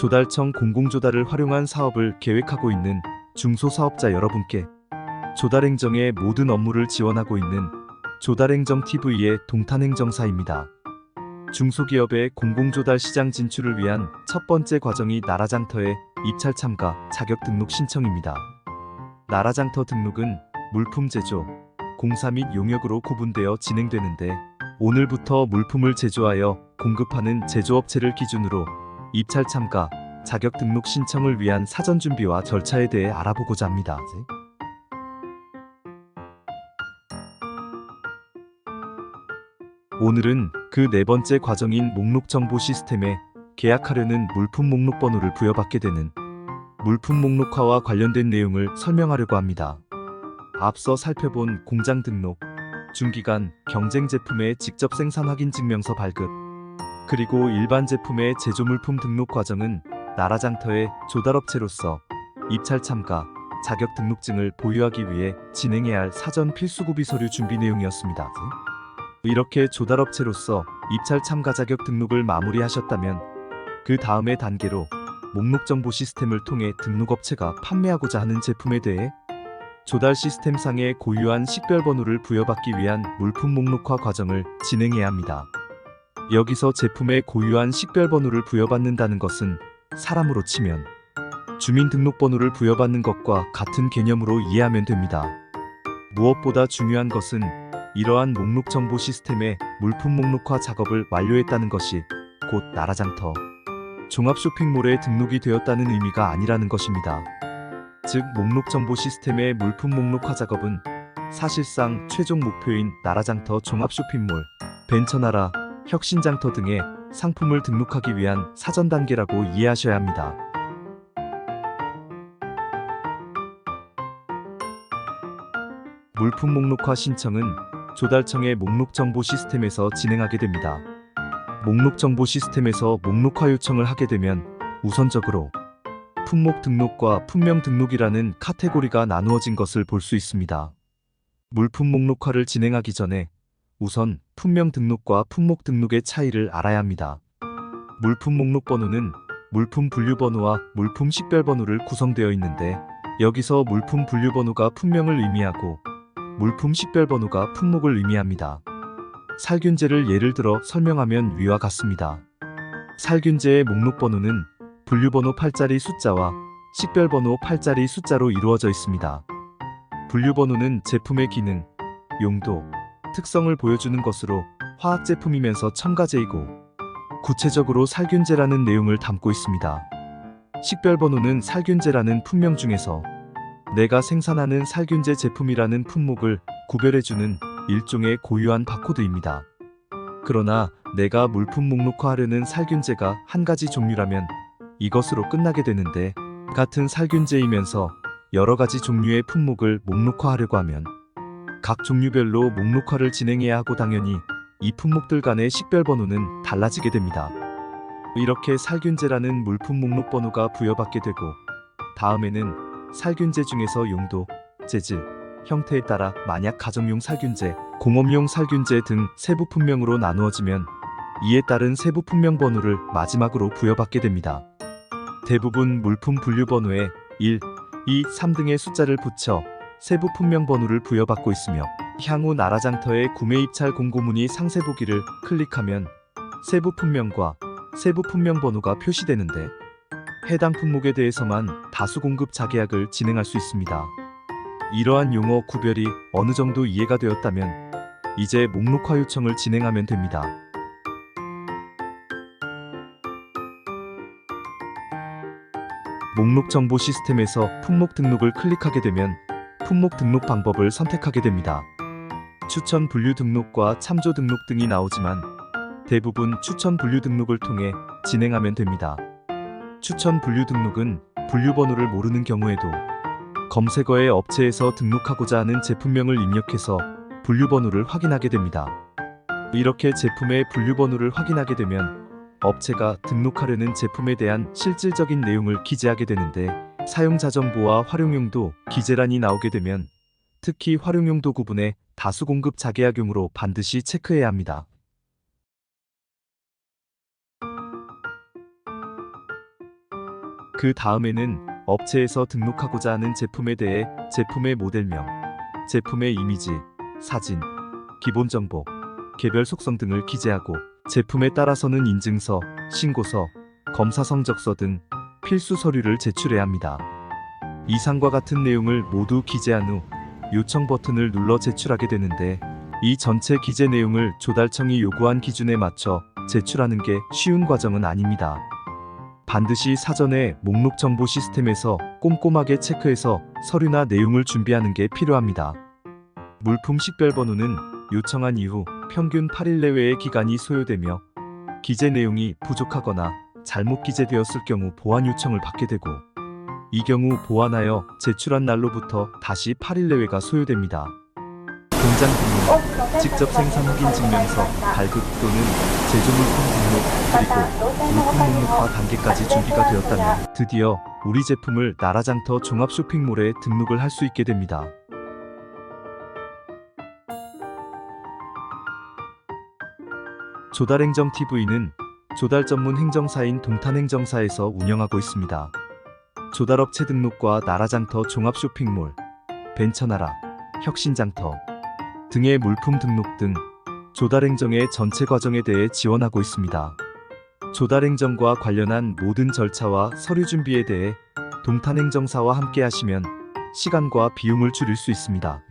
조달청 공공조달을 활용한 사업을 계획하고 있는 중소사업자 여러분께 조달행정의 모든 업무를 지원하고 있는 조달행정TV의 동탄행정사입니다. 중소기업의 공공조달 시장 진출을 위한 첫 번째 과정이 나라장터의 입찰 참가 자격 등록 신청입니다. 나라장터 등록은 물품 제조, 공사 및 용역으로 구분되어 진행되는데 오늘부터 물품을 제조하여 공급하는 제조업체를 기준으로 입찰 참가 자격 등록 신청을 위한 사전 준비와 절차에 대해 알아보고자 합니다. 오늘은 그 네 번째 과정인 목록 정보 시스템에 계약하려는 물품 목록 번호를 부여받게 되는 물품 목록화와 관련된 내용을 설명하려고 합니다. 앞서 살펴본 공장 등록, 중기간 경쟁 제품의 직접 생산 확인 증명서 발급, 그리고 일반 제품의 제조 물품 등록 과정은 나라장터의 조달업체로서 입찰 참가, 자격 등록증을 보유하기 위해 진행해야 할 사전 필수 구비 서류 준비 내용이었습니다. 이렇게 조달업체로서 입찰 참가 자격 등록을 마무리하셨다면 그 다음의 단계로 목록 정보 시스템을 통해 등록업체가 판매하고자 하는 제품에 대해 조달 시스템상의 고유한 식별 번호를 부여받기 위한 물품 목록화 과정을 진행해야 합니다. 여기서 제품의 고유한 식별번호를 부여받는다는 것은 사람으로 치면 주민등록번호를 부여받는 것과 같은 개념으로 이해하면 됩니다. 무엇보다 중요한 것은 이러한 목록 정보 시스템의 물품 목록화 작업을 완료했다는 것이 곧 나라장터 종합 쇼핑몰에 등록이 되었다는 의미가 아니라는 것입니다. 즉 목록 정보 시스템의 물품 목록화 작업은 사실상 최종 목표인 나라장터 종합 쇼핑몰, 벤처나라, 혁신장터 등의 상품을 등록하기 위한 사전 단계라고 이해하셔야 합니다. 물품 목록화 신청은 조달청의 목록 정보 시스템에서 진행하게 됩니다. 목록 정보 시스템에서 목록화 요청을 하게 되면 우선적으로 품목 등록과 품명 등록이라는 카테고리가 나누어진 것을 볼 수 있습니다. 물품 목록화를 진행하기 전에 우선 품명 등록과 품목 등록의 차이를 알아야 합니다. 물품 목록 번호는 물품 분류 번호와 물품 식별 번호를 구성되어 있는데 여기서 물품 분류 번호가 품명을 의미하고 물품 식별 번호가 품목을 의미합니다. 살균제를 예를 들어 설명하면 위와 같습니다. 살균제의 목록 번호는 분류 번호 8자리 숫자와 식별 번호 8자리 숫자로 이루어져 있습니다. 분류 번호는 제품의 기능, 용도, 특성을 보여주는 것으로 화학 제품이면서 첨가제이고 구체적으로 살균제라는 내용을 담고 있습니다. 식별 번호는 살균제라는 품명 중에서 내가 생산하는 살균제 제품이라는 품목을 구별해주는 일종의 고유한 바코드입니다. 그러나 내가 물품 목록화하려는 살균제가 한 가지 종류라면 이것으로 끝나게 되는데 같은 살균제이면서 여러 가지 종류의 품목을 목록화하려고 하면 각 종류별로 목록화를 진행해야 하고 당연히 이 품목들 간의 식별 번호는 달라지게 됩니다. 이렇게 살균제라는 물품 목록 번호가 부여받게 되고 다음에는 살균제 중에서 용도, 재질, 형태에 따라 만약 가정용 살균제, 공업용 살균제 등 세부 품명으로 나누어지면 이에 따른 세부 품명 번호를 마지막으로 부여받게 됩니다. 대부분 물품 분류 번호에 1, 2, 3 등의 숫자를 붙여 세부 품명 번호를 부여받고 있으며 향후 나라장터의 구매 입찰 공고문의 상세 보기를 클릭하면 세부 품명과 세부 품명 번호가 표시되는데 해당 품목에 대해서만 다수 공급 자계약을 진행할 수 있습니다. 이러한 용어 구별이 어느 정도 이해가 되었다면 이제 목록화 요청을 진행하면 됩니다. 목록 정보 시스템에서 품목 등록을 클릭하게 되면 품목 등록 방법을 선택하게 됩니다. 추천 분류 등록과 참조 등록 등이 나오지만 대부분 추천 분류 등록을 통해 진행하면 됩니다. 추천 분류 등록은 분류 번호를 모르는 경우에도 검색어에 업체에서 등록하고자 하는 제품명을 입력해서 분류 번호를 확인하게 됩니다. 이렇게 제품의 분류 번호를 확인하게 되면 업체가 등록하려는 제품에 대한 실질적인 내용을 기재하게 되는데 사용자 정보와 활용용도 기재란이 나오게 되면 특히 활용용도 구분에 다수 공급 자계약용으로 반드시 체크해야 합니다. 그 다음에는 업체에서 등록하고자 하는 제품에 대해 제품의 모델명, 제품의 이미지, 사진, 기본 정보, 개별 속성 등을 기재하고 제품에 따라서는 인증서, 신고서, 검사 성적서 등 필수 서류를 제출해야 합니다. 이상과 같은 내용을 모두 기재한 후 요청 버튼을 눌러 제출하게 되는데 이 전체 기재 내용을 조달청이 요구한 기준에 맞춰 제출하는 게 쉬운 과정은 아닙니다. 반드시 사전에 목록 정보 시스템에서 꼼꼼하게 체크해서 서류나 내용을 준비하는 게 필요합니다. 물품 식별 번호는 요청한 이후 평균 8일 내외의 기간이 소요되며 기재 내용이 부족하거나 잘못 기재되었을 경우 보완 요청을 받게 되고 이 경우 보완하여 제출한 날로부터 다시 8일 내외가 소요됩니다. 공장 등록, 직접 생산 확인 증명서, 발급 또는 제조 물품 등록, 그리고 물품 목록화 단계까지 준비가 되었다면 드디어 우리 제품을 나라장터 종합 쇼핑몰에 등록을 할 수 있게 됩니다. 조달행정 TV는 조달 전문 행정사인 동탄행정사에서 운영하고 있습니다. 조달업체 등록과 나라장터 종합 쇼핑몰, 벤처나라, 혁신장터 등의 물품 등록 등 조달행정의 전체 과정에 대해 지원하고 있습니다. 조달행정과 관련한 모든 절차와 서류 준비에 대해 동탄행정사와 함께 하시면 시간과 비용을 줄일 수 있습니다.